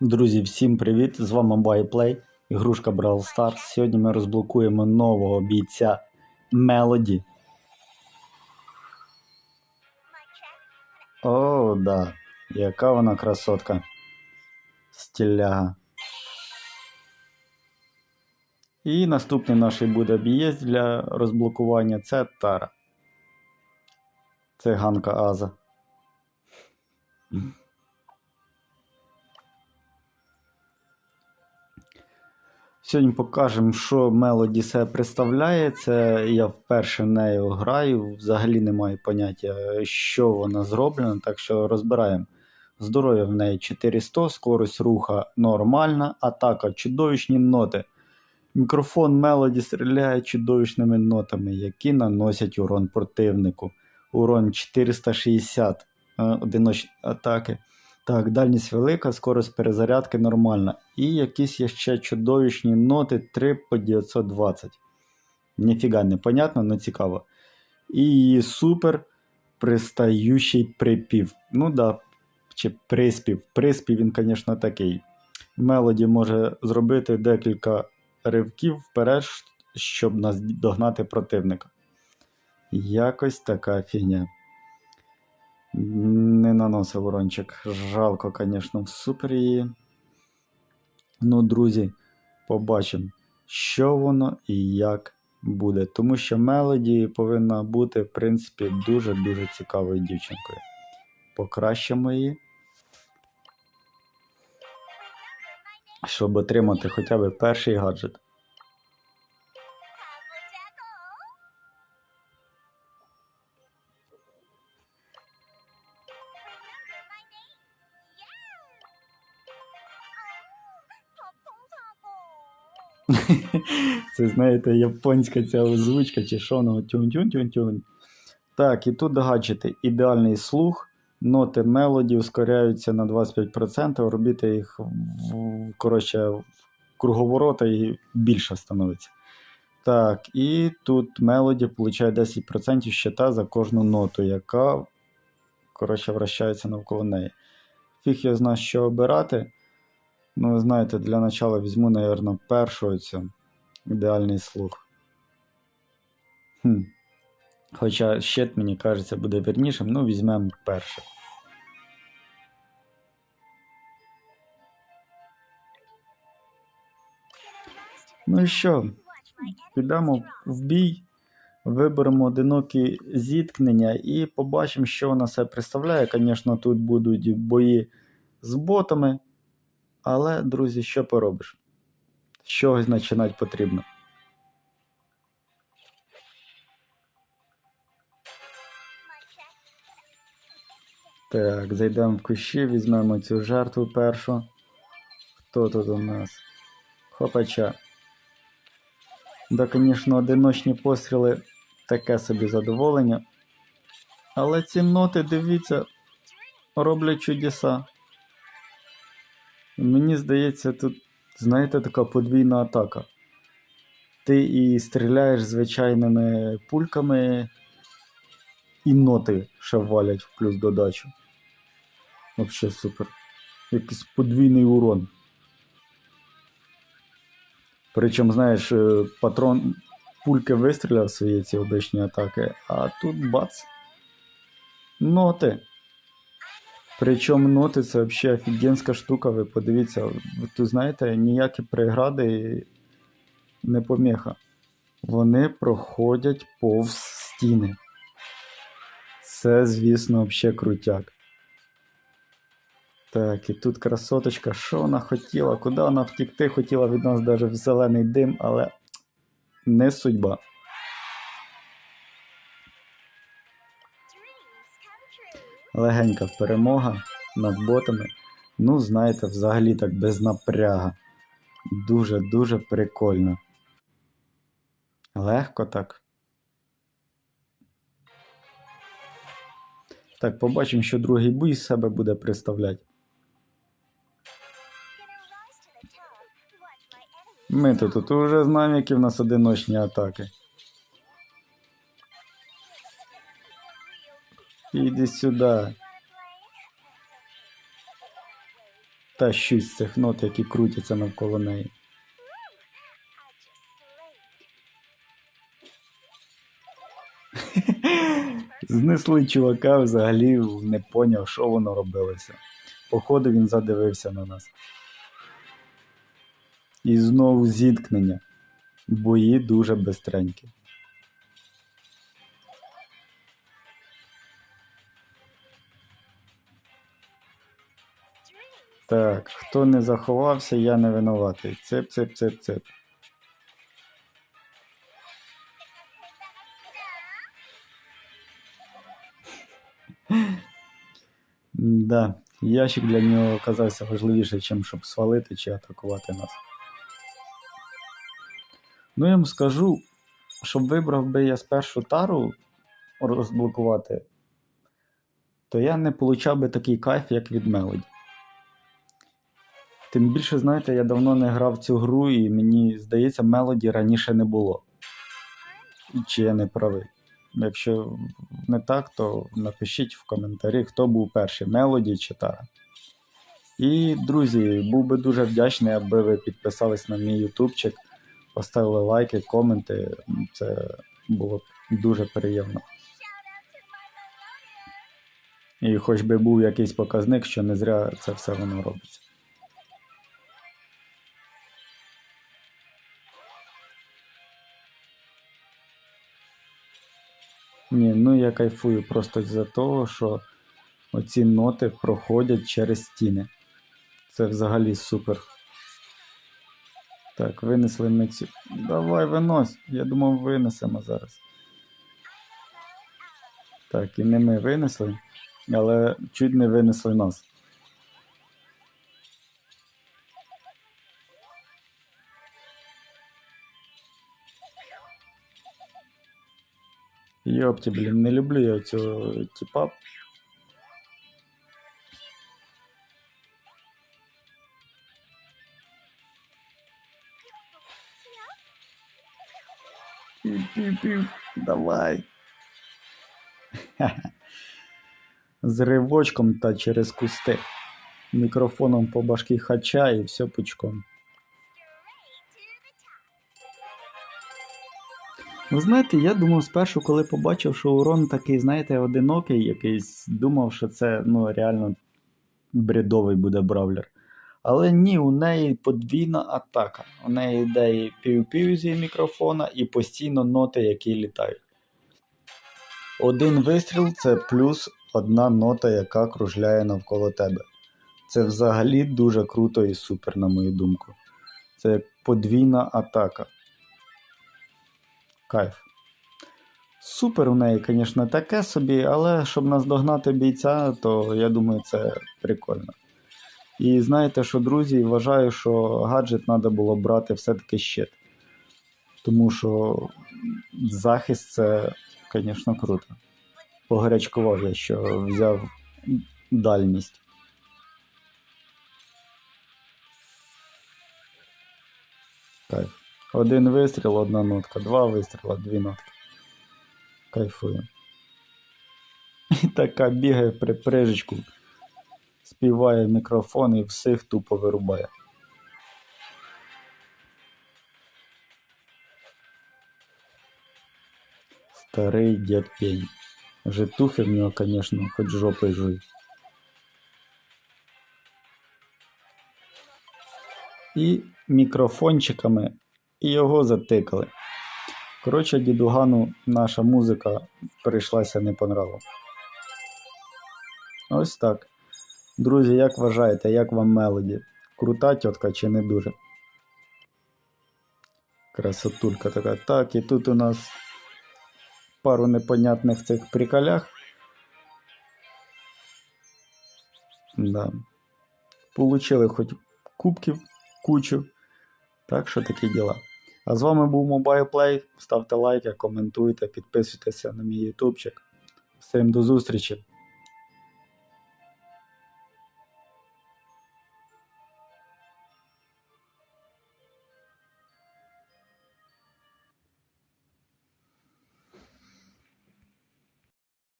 Друзі, всім привіт! З вами BuyPlay, ігрушка Brawl Stars. Сьогодні ми розблокуємо нового бійця Мелоді. О, да. Яка вона красотка. Стіляга. І наступний наш буде бієць для розблокування це Тара. Це Ганка Аза. Сьогодні покажемо, що Мелоді себе представляє. Це я вперше нею граю. Взагалі не маю поняття, що вона зроблена, так що розбираємо. Здоров'я в неї 400, скорость руха нормальна, атака чудовищні ноти. Мікрофон Мелоді стріляє чудовищними нотами, які наносять урон противнику. Урон 460 е, одиночні атаки. Так, дальність велика, скорость перезарядки нормальна. І якісь ще чудовищні ноти 3 по 920. Ніфіга не понятно, але цікаво. І супер пристаючий припів. Ну да, чи приспів. Приспів він, звісно, такий. Мелоді може зробити декілька ривків вперед, щоб нас догнати противника. Якось така фігня. Не наносив урончик. Жалко, звісно, в супер її. Ну, друзі, побачимо, що воно і як буде. Тому що Мелоді повинна бути, в принципі, дуже-дуже цікавою дівчинкою. Покращимо її. Щоб отримати хоча б перший гаджет. Це, знаєте, японська ця озвучка чи що воно тюнь-тюнь-тюнь-тюнь. Так, і тут гаджети. Ідеальний слух. Ноти мелоді ускоряються на 25%, робити їх коротше, круговорота і більше становиться. Так, і тут мелоді получає 10% щита за кожну ноту, яка коротше, вращається навколо неї. Фіг я знаю, що обирати. Ну, ви знаєте, для начала візьму, наверное, першу цю ідеальний слух. Хм. Хоча щит, мені кажеться, буде вірнішим, ну, візьмемо перший. Ну і що? Підемо в бій, виберемо одинокі зіткнення і побачимо, що вона себе представляє. Звісно, тут будуть бої з ботами. Але, друзі, що поробиш? З чогось починати потрібно. Так, зайдемо в кущі, візьмемо цю жертву першу. Хто тут у нас? Хопача. Да, звісно, одиночні постріли таке собі задоволення. Але ці ноти, дивіться, роблять чудеса. Мені здається, тут, знаєте, така подвійна атака. Ти і стріляєш звичайними пульками, і ноти ще валять в плюс додачу. Взагалі супер. Якийсь подвійний урон. Причому, знаєш, е, патрон пульки вистріляв свої ці обичні атаки, а тут бац. Ноти. Причому ноти це взагалі офігенська штука, ви подивіться, тут знаєте, ніякі прегради не поміха. Вони проходять повз стіни. Це, звісно, взагалі крутяк. Так, і тут красоточка, що вона хотіла? Куди вона втікти? Хотіла від нас навіть в зелений дим, але не судьба. Легенька перемога над ботами. Ну, знаєте, взагалі так без напряга. Дуже-дуже прикольно. Легко так. Так, побачимо, що другий бій з себе буде представляти. Ми тут, тут вже знаємо, які в нас одиночні атаки. Іди сюди. тащусь з цих нот, які крутяться навколо неї. Знесли чувака, взагалі не поняв, що воно робилося. Походу він задивився на нас. І знову зіткнення. Бої дуже бистренькі. Так, хто не заховався, я не винуватий. Цеп. Да, ящик для нього оказався важливіше, ніж щоб свалити чи атакувати нас. Ну, я вам скажу, щоб вибрав би я спершу тару розблокувати, то я не получав би такий кайф, як від Мелоді. Тим більше, знаєте, я давно не грав цю гру, і мені здається, Мелоді раніше не було. Чи я не правий? Якщо не так, то напишіть в коментарі, хто був перший Мелоді чи Тара. І, друзі, був би дуже вдячний, аби ви підписались на мій ютубчик, поставили лайки, коменти. Це було б дуже приємно. І хоч би був якийсь показник, що не зря це все воно робиться. Ні, ну я кайфую просто за того, що оці ноти проходять через стіни. Це взагалі супер. Так, винесли ми ці. Давай, винось. Я думав, винесемо зараз. Так, і не ми винесли, але чуть не винесли нас. Йопті, блін, не люблю я цього типа. Пів-пів-пів, давай. З ривочком та через кусти. Мікрофоном по башки хача і все пучком. Ви знаєте, я думав спершу, коли побачив, що урон такий, знаєте, одинокий якийсь, думав, що це ну, реально бредовий буде бравлер. Але ні, у неї подвійна атака. У неї йде і пів-пів зі мікрофона, і постійно ноти, які літають. Один вистріл це плюс одна нота, яка кружляє навколо тебе. Це взагалі дуже круто і супер, на мою думку. Це подвійна атака. Кайф. Супер у неї, звісно, таке собі, але щоб наздогнати бійця, то я думаю, це прикольно. І знаєте що, друзі, вважаю, що гаджет треба було брати все-таки щит. Тому що захист це, звісно, круто. Погарячкував я, що взяв дальність. Кайф. Один вистріл, одна нотка, два вистріла, дві нотки. Кайфую. І така бігає при прижечку, співає мікрофон і всіх тупо вирубає. Старий дід пень. Житухи в нього, звісно, хоч жопи жуй. І мікрофончиками і його затикали. Коротше, дідугану наша музика прийшлася не по нраву. Ось так. Друзі, як вважаєте, як вам мелоді? Крута тітка чи не дуже? Красотулька така. Так, і тут у нас пару непонятних цих приколях. Да. Получили хоч кубків кучу. Так що такі діла. А з вами був Mobile Play. Ставте лайки, коментуйте, підписуйтеся на мій ютубчик. Всім до зустрічі!